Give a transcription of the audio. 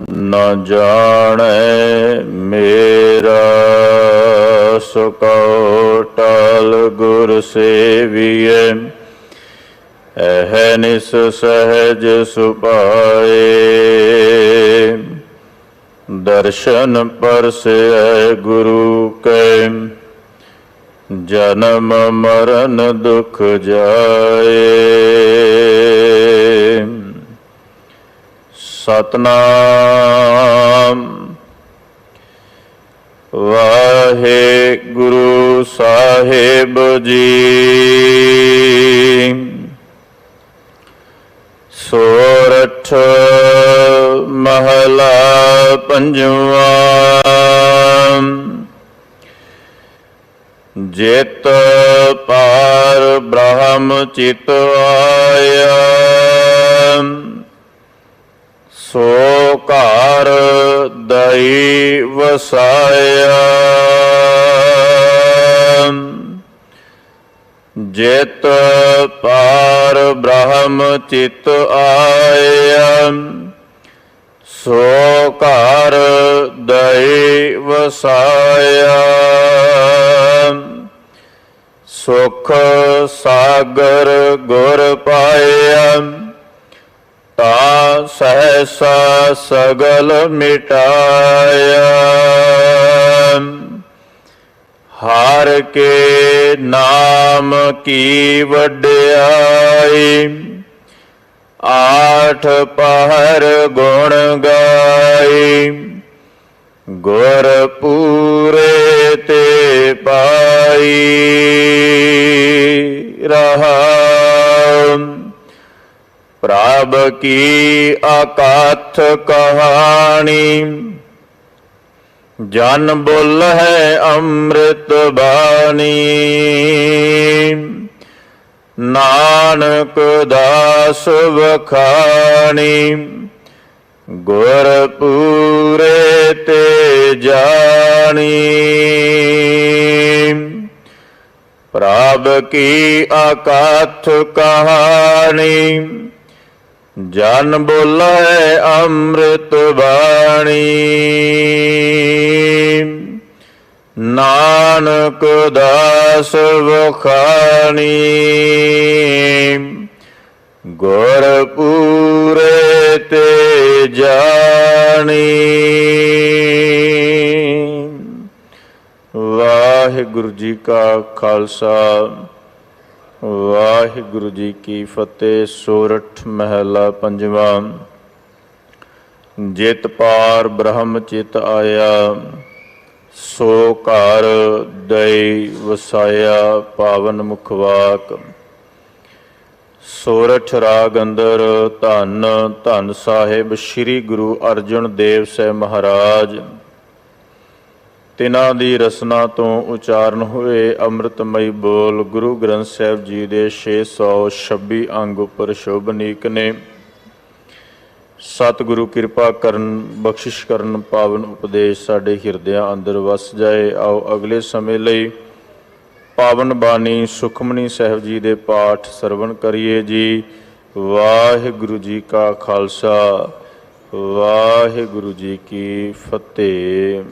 ਨ ਜਾਣੈ ਮੇਰਾ ਸੁਕਉ ਟਲ ਗੁਰ ਸੇਵੀਐ। ਐਹ ਨਿਸ ਸਹਿਜ ਸੁਪਾਏ ਦਰਸ਼ਨ ਪਰਸੈ ਗੁਰੂ ਕੈ। ਜਨਮ ਮਰਨ ਦੁਖ ਜਾਏ। ਸਤਨਾਮ। ਵਾਹਿਗੁਰੂ ਸਾਹਿਬ ਜੀ। ਸੋਰਠ ਮਹਲਾ ਪੰਜਵਾ। ਜਿਤ ਪਾਰ ਬ੍ਰਹਮ ਚਿਤ ਆਇਆ ਸੋ ਘਰ ਦਈ ਵਸਾਇਆ। ਜਿਤ ਪਾਰ ਬ੍ਰਹਮ ਚਿਤ ਆਇਆ। ਸੋ ਘਰ ਦਈ ਵਸਾਇਆ। ਸੁਖ ਸਾਗਰ ਗੁਰ ਪਾਇਆ। ਤਾ ਸਹਸਾ ਸਗਲ ਮਿਟਾਇਆ ਹਰ ਕੇ ਨਾਮ ਕੀ ਵਡਿਆਈ ਆਠ ਪਹਰ ਗੁਣ ਗਾਈ ਗੁਰ ਪੂਰੇ ਤੇ ਪਾਈ ਪ੍ਰਭ ਕੀ ਆਕਾਥ ਕਹਾਣੀ? ਜਨ ਬੁੱਲ ਹੈ ਅੰਮ੍ਰਿਤ ਬਾਣੀ। ਨਾਨਕ ਦਾਸ ਵਖਾਣੀ। ਗੁਰ ਪੂਰੇ ਤੇ ਜਾਣੀ। ਪ੍ਰਭ ਕੀ ਆਕਾਥ ਕਹਾਣੀ? ਜਨ ਬੋਲੇ ਅੰਮ੍ਰਿਤ ਬਾਣੀ। ਨਾਨਕ ਦਾਸ ਵਖਾਣੀ। ਗੁਰ ਪੂਰੇ ਤੇ ਜਾਣੀ। ਵਾਹਿਗੁਰੂ ਜੀ ਕਾ ਖਾਲਸਾ। ਵਾਹਿਗੁਰੂ ਜੀ ਕੀ ਫਤਿਹ, ਸੋਰਠ ਮਹਿਲਾ ਪੰਜਵਾ। ਜਿਤ ਪਾਰ ਬ੍ਰਹਮ ਚਿਤ ਆਇਆ, ਸੋ ਘਰ ਦਈ ਵਸਾਇਆ ਪਾਵਨ ਮੁਖਵਾਕ। ਸੋਰਠ ਰਾਗ ਅੰਦਰ ਧੰਨ ਧੰਨ ਸਾਹਿਬ ਸ੍ਰੀ ਗੁਰੂ ਅਰਜਨ ਦੇਵ ਸਾਹਿਬ ਮਹਾਰਾਜ। ਤਿਨਾਂ ਦੀ ਰਸਨਾ ਤੋਂ ਉਚਾਰਨ ਹੋਏ ਅੰਮ੍ਰਿਤਮਈ ਬੋਲ ਗੁਰੂ ਗ੍ਰੰਥ ਸਾਹਿਬ ਜੀ ਦੇ 626 ਅੰਗ ਉੱਪਰ ਸ਼ੋਭਨੀਕ ਨੇ। ਸਤਿਗੁਰੂ ਕਿਰਪਾ ਕਰਨ, ਬਖਸ਼ਿਸ਼ ਕਰਨ, ਪਾਵਨ ਉਪਦੇਸ਼ ਸਾਡੇ ਹਿਰਦਿਆਂ ਅੰਦਰ ਵਸ ਜਾਏ। ਆਓ ਅਗਲੇ ਸਮੇਂ ਲਈ ਪਾਵਨ ਬਾਣੀ ਸੁਖਮਨੀ ਸਾਹਿਬ ਜੀ ਦੇ ਪਾਠ ਸਰਵਣ ਕਰੀਏ ਜੀ। ਵਾਹਿਗੁਰੂ ਜੀ ਕਾ ਖਾਲਸਾ, ਵਾਹਿਗੁਰੂ ਜੀ ਕੀ ਫਤਿਹ।